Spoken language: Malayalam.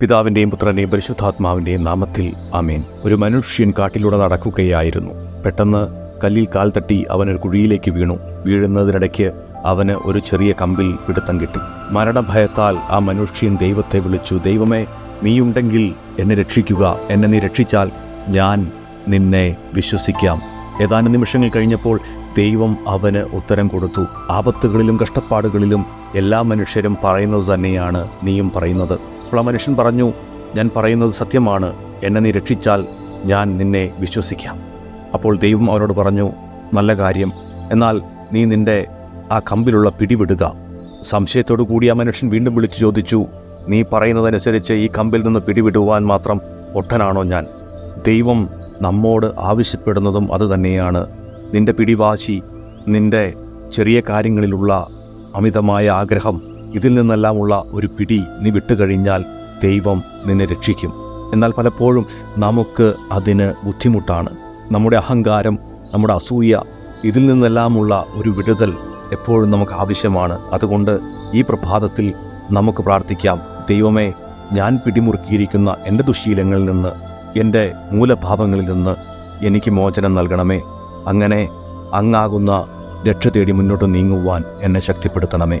പിതാവിന്റെയും പുത്രന്റെയും പരിശുദ്ധാത്മാവിന്റെയും നാമത്തിൽ ആമേൻ. ഒരു മനുഷ്യൻ കാട്ടിലൂടെ നടക്കുകയായിരുന്നു. പെട്ടെന്ന് കല്ലിൽ കാൽ തട്ടി അവനൊരു കുഴിയിലേക്ക് വീണു. വീഴുന്നതിനിടയ്ക്ക് അവന് ഒരു ചെറിയ കമ്പിൽ പിടുത്തം കിട്ടി. മരണഭയത്താൽ ആ മനുഷ്യൻ ദൈവത്തെ വിളിച്ചു ദൈവമേ നീയുണ്ടെങ്കിൽ എന്നെ രക്ഷിക്കുക. എന്നെ നീ രക്ഷിച്ചാൽ ഞാൻ നിന്നെ വിശ്വസിക്കാം. ഏതാനും നിമിഷങ്ങൾ കഴിഞ്ഞപ്പോൾ ദൈവം അവന് ഉത്തരം കൊടുത്തു. ആപത്തുകളിലും കഷ്ടപ്പാടുകളിലും എല്ലാ മനുഷ്യരും പറയുന്നത് തന്നെയാണ് നീയും പറയുന്നത്. അപ്പോൾ ആ മനുഷ്യൻ പറഞ്ഞു ഞാൻ പറയുന്നത് സത്യമാണ്. എന്നെ നീ രക്ഷിച്ചാൽ ഞാൻ നിന്നെ വിശ്വസിക്കാം. അപ്പോൾ ദൈവം അവനോട് പറഞ്ഞു നല്ല കാര്യം. എന്നാൽ നീ നിന്റെ ആ കമ്പിലുള്ള പിടിവിടുക. സംശയത്തോടു കൂടി ആ മനുഷ്യൻ വീണ്ടും വിളിച്ചു ചോദിച്ചു നീ പറയുന്നതനുസരിച്ച് ഈ കമ്പിൽ നിന്ന് പിടിവിടുവാൻ മാത്രം ഒട്ടനാണോ ഞാൻ? ദൈവം നമ്മോട് ആവശ്യപ്പെടുന്നതും അതുതന്നെയാണ് നിന്റെ പിടിവാശി നിന്റെ ചെറിയ കാര്യങ്ങളിലുള്ള അമിതമായ ആഗ്രഹം ഇതിൽ നിന്നെല്ലാമുള്ള ഒരു പിടി നീ വിട്ടുകഴിഞ്ഞാൽ ദൈവം നിന്നെ രക്ഷിക്കും. എന്നാൽ പലപ്പോഴും നമുക്ക് അതിന് ബുദ്ധിമുട്ടാണ്. നമ്മുടെ അഹങ്കാരം നമ്മുടെ അസൂയ ഇതിൽ നിന്നെല്ലാമുള്ള ഒരു വിടുതൽ എപ്പോഴും നമുക്ക് ആവശ്യമാണ്. അതുകൊണ്ട് ഈ പ്രഭാതത്തിൽ നമുക്ക് പ്രാർത്ഥിക്കാം. ദൈവമേ ഞാൻ പിടിമുറുക്കിയിരിക്കുന്ന എന്റെ ദുശീലങ്ങളിൽ നിന്ന് എന്റെ മൂലഭാവങ്ങളിൽ നിന്ന് എനിക്ക് മോചനം നൽകണമേ. അങ്ങനെ അങ്ങാകുന്ന രക്ഷ തേടി മുന്നോട്ട് നീങ്ങുവാൻ എന്നെ ശക്തിപ്പെടുത്തണമേ.